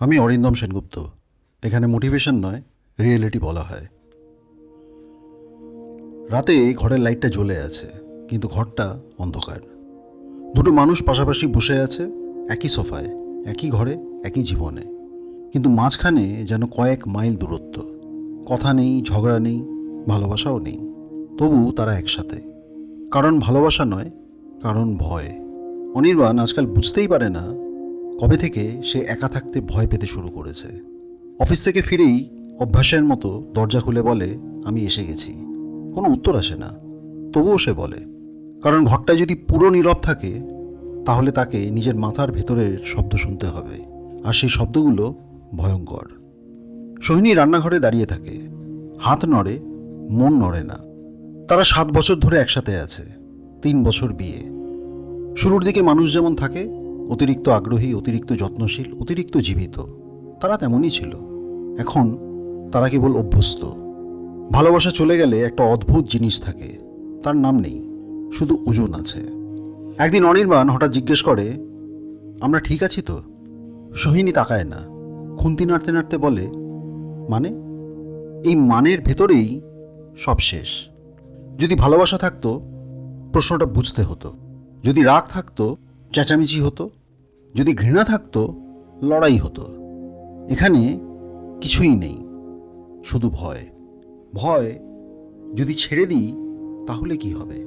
আমি অরিন্দম সেনগুপ্ত। এখানে মোটিভেশন নয়, রিয়েলিটি বলা হয়। রাতে ঘরের লাইটটা জ্বলে আছে, কিন্তু ঘরটা অন্ধকার। দুটো মানুষ পাশাপাশি বসে আছে, একই সোফায়, একই ঘরে, একই জীবনে। কিন্তু মাঝখানে যেন কয়েক মাইল দূরত্ব। কথা নেই, ঝগড়া নেই, ভালোবাসাও নেই। তবু তারা একসাথে। কারণ ভালোবাসা নয়, কারণ ভয়। অনির্বাণ আজকাল বুঝতেই পারে না কবে থেকে সে একা থাকতে ভয় পেতে শুরু করেছে? অফিস থেকে ফিরেই অভ্যাসের মতো দরজা খুলে বলে, আমি এসে গেছি। কোনো উত্তর আসে না। তবুও সে বলে, কারণ ঘরটায় যদি পুরো নীরব থাকে, তাহলে তাকে নিজের মাথার ভেতরের শব্দ শুনতে হবে। আর সেই শব্দগুলো ভয়ঙ্কর। সোহিনী রান্নাঘরে দাঁড়িয়ে থাকে। হাত নড়ে, মন নড়ে না। তারা সাত বছর ধরে একসাথে আছে। তিন বছর বিয়ে। শুরুর দিকে মানুষ যেমন থাকে অতিরিক্ত আগ্রহী, অতিরিক্ত যত্নশীল, অতিরিক্ত জীবিত, তারা তেমনই ছিল। এখন তারা কেবল অভ্যস্ত। ভালোবাসা চলে গেলে একটা অদ্ভুত জিনিস থাকে, তার নাম নেই, শুধু ওজন আছে। একদিন অনির্বাণ হঠাৎ জিজ্ঞেস করে, আমরা ঠিক আছি তো? সোহিনী তাকায় না, খুন্তি নাড়তে নাড়তে বলে মানে? এই মানের ভেতরেই সব শেষ। যদি ভালোবাসা থাকতো, প্রশ্নটা বুঝতে হতো। যদি রাগ থাকতো, চেঁচামেচি হতো যদি ঘৃণা থাকতো, লড়াই হতো। এখানে কিছুই নেই, শুধু ভয়। ভয় যদি ছেড়ে দিই, তাহলে কি হবে?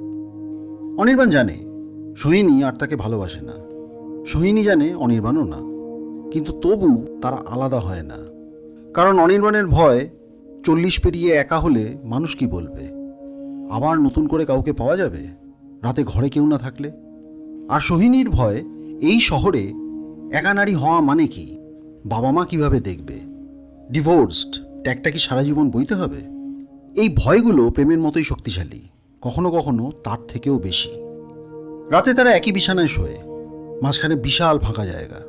অনির্বাণ জানে, সোহিনী আর তাকে ভালোবাসে না। সোহিনী জানে অনির্বাণও না। কিন্তু তবু তারা আলাদা হয় না। কারণ অনির্বাণের ভয়, চল্লিশ পেরিয়ে একা হলে মানুষ কি বলবে? আবার নতুন করে কাউকে পাওয়া যাবে? রাতে ঘরে কেউ না থাকলে? আর সোহিনীর ভয় এই শহরে একা নারী হওয়া মানে কি? বাবা মা কীভাবে দেখবে? ডিভোর্সড ট্যাগটা কি সারা জীবন বইতে হবে? এই ভয়গুলো প্রেমের মতোই শক্তিশালী, কখনো কখনো তার থেকেও বেশি। রাতে তারা একই বিছানায় শোয়ে, মাঝখানে বিশাল ফাঁকা জায়গা।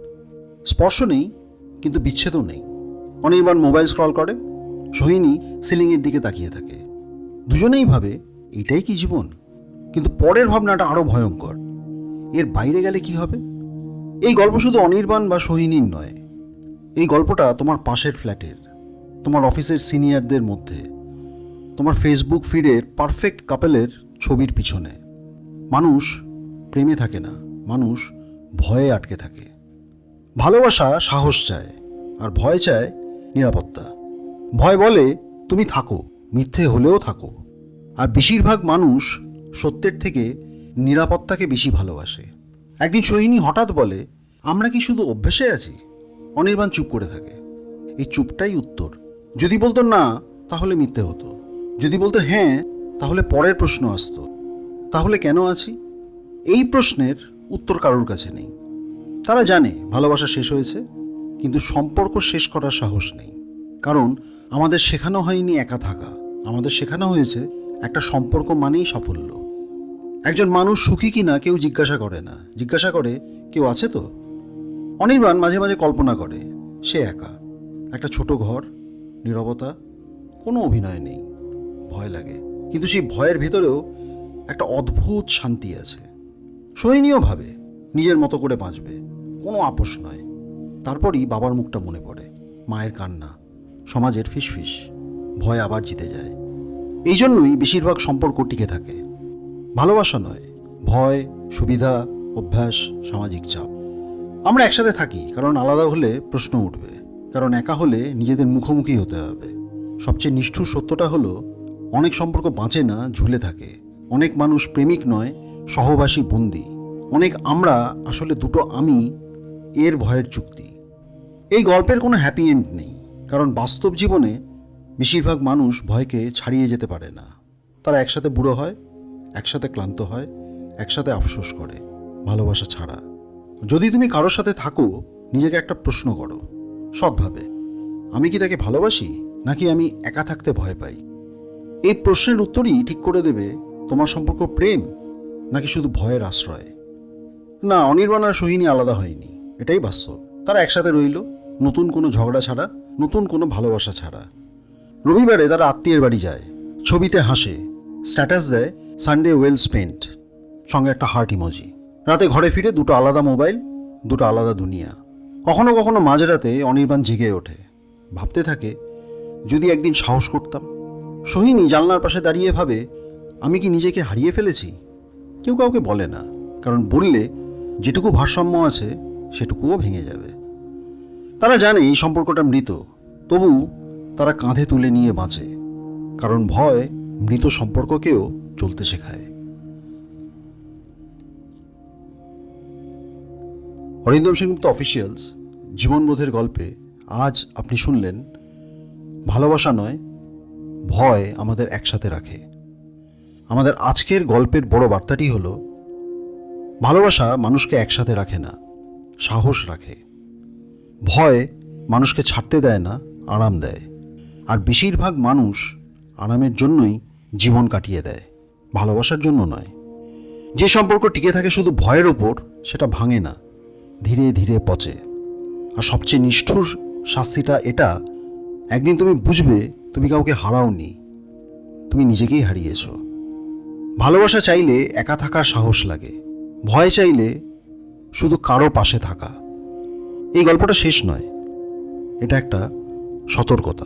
স্পর্শ নেই, কিন্তু বিচ্ছেদও নেই। অনির্বাণ মোবাইল স্ক্রল করে, সোহিনী সিলিংয়ের দিকে তাকিয়ে থাকে। দুজনেই ভাবে, এটাই কি জীবন? কিন্তু পরের ভাবনাটা আরও ভয়ঙ্কর। এর বাইরে গেলে কি হবে? এই গল্প শুধু অনির্বাণ বা সোহিনীর নয়। এই গল্পটা তোমার পাশের ফ্ল্যাটের, তোমার অফিসের সিনিয়রদের মধ্যে, তোমার ফেসবুক ফিডের পারফেক্ট কাপেলের ছবির পিছনে। মানুষ প্রেমে থাকে না, মানুষ ভয়ে আটকে থাকে। ভালোবাসা সাহস চায়, আর ভয় চায় নিরাপত্তা। ভয় বলে তুমি থাকো, মিথ্যে হলেও থাকো। আর বেশিরভাগ মানুষ সত্যের থেকে নিরাপত্তাকে বেশি ভালোবাসে। একদিন সোহিনী হঠাৎ বলে, আমরা কি শুধু অভ্যেসে আছি? অনির্বাণ চুপ করে থাকে। এই চুপটাই উত্তর। যদি বলতো না, তাহলে মিথ্যে হতো। যদি বলতো হ্যাঁ তাহলে পরের প্রশ্ন আসতো। তাহলে কেন আছি? এই প্রশ্নের উত্তর কারোর কাছে নেই। তারা জানে ভালোবাসা শেষ হয়েছে, কিন্তু সম্পর্ক শেষ করার সাহস নেই। কারণ আমাদের শেখানো হয়নি একা থাকা। আমাদের শেখানো হয়েছে, একটা সম্পর্ক মানেই সাফল্য। একজন মানুষ সুখী কি না কেউ জিজ্ঞাসা করে না। জিজ্ঞাসা করে, কেউ আছে তো? অনির্বাণ মাঝে মাঝে কল্পনা করে, সে একা। একটা ছোট ঘর, নীরবতা, কোনো অভিনয় নেই। ভয় লাগে। কিন্তু সেই ভয়ের ভেতরেও একটা অদ্ভুত শান্তি আছে। সোহিনীও ভাবে, নিজের মতো করে বাঁচবে, কোনো আপোষ নয়। তারপরই বাবার মুখটা মনে পড়ে, মায়ের কান্না, সমাজের ফিসফিস, ভয় আবার জিতে যায়। এই জন্যই বেশিরভাগ সম্পর্ক টিকে থাকে। ভালোবাসা নয়, ভয়, সুবিধা, অভ্যাস, সামাজিক চাপ। আমরা একসাথে থাকি, কারণ আলাদা হলে প্রশ্ন উঠবে, কারণ একা হলে নিজেদের মুখোমুখি হতে হবে। সবচেয়ে নিষ্ঠুর সত্যটা হলো, অনেক সম্পর্ক বাঁচে না, ঝুলে থাকে। অনেক মানুষ প্রেমিক নয়, সহবাসী বন্দি। অনেক আমরা আসলে দুটো আমি, এর ভয়ের চুক্তি। এই গল্পের কোনো হ্যাপি এন্ড নেই, কারণ বাস্তব জীবনে বেশিরভাগ মানুষ ভয়কে ছাড়িয়ে যেতে পারে না। তারা একসাথে বুড়ো হয় একসাথে ক্লান্ত হয়, একসাথে আফসোস করে, ভালোবাসা ছাড়া। যদি তুমি কারোর সাথে থাকো, নিজেকে একটা প্রশ্ন করো, সৎভাবে, আমি কি তাকে ভালোবাসি, নাকি আমি একা থাকতে ভয় পাই? এই প্রশ্নের উত্তরই ঠিক করে দেবে, তোমার সম্পর্ক প্রেম, নাকি শুধু ভয়ের আশ্রয়? না, অনির্বাণ আর সোহিনী আলাদা হয়নি, এটাই বাস্তব। তারা একসাথে রইল, নতুন কোনো ঝগড়া ছাড়া, নতুন কোনো ভালোবাসা ছাড়া। রবিবারে তারা আত্মীয়ের বাড়ি যায়, ছবিতে হাসে, স্ট্যাটাস দেয় সানডে ওয়েল স্পেন্ট সঙ্গে একটা হার্ট ইমোজি রাতে ঘরে ফিরে দুটো আলাদা মোবাইল দুটো আলাদা দুনিয়া। কখনো কখনো মাঝরাতে অনির্বাণ জেগে ওঠে। ভাবতে থাকে, যদি একদিন সাহস করতাম। সোহিনী জানলার পাশে দাঁড়িয়ে ভাবে, আমি কি নিজেকে হারিয়ে ফেলেছি? কেউ কাউকে বলে না, কারণ বললে যেটুকু ভারসাম্য আছে, সেটুকুও ভেঙে যাবে। তারা জানে এই সম্পর্কটা মৃত, তবু তারা কাঁধে তুলে নিয়ে বাঁচে। কারণ ভয় মৃত সম্পর্ককেও চলতে শেখায়। অরিন্দম সেনগুপ্ত অফিসিয়ালস, জীবনবোধের গল্পে আজ আপনি শুনলেন, ভালোবাসা নয়, ভয় আমাদের একসাথে রাখে। আমাদের আজকের গল্পের বড় বার্তাটি হলো, ভালোবাসা মানুষকে একসাথে রাখে না, সাহস রাখে। ভয় মানুষকে ছাড়তে দেয় না, আরাম দেয়। আর বেশিরভাগ মানুষ আরামের জন্যই জীবন কাটিয়ে দেয়, ভালোবাসার জন্য নয়। যে সম্পর্ক টিকে থাকে শুধু ভয়ের ওপর, সেটা ভাঙে না, ধীরে ধীরে পচে। আর সবচেয়ে নিষ্ঠুর শাস্তিটা এটা, একদিন তুমি বুঝবে তুমি কাউকে হারাওনি, তুমি নিজেকেই হারিয়েছ। ভালোবাসা চাইলে একা থাকার সাহস লাগে, ভয় চাইলে শুধু কারও পাশে থাকা। এই গল্পটা শেষ নয়, এটা একটা সতর্কতা।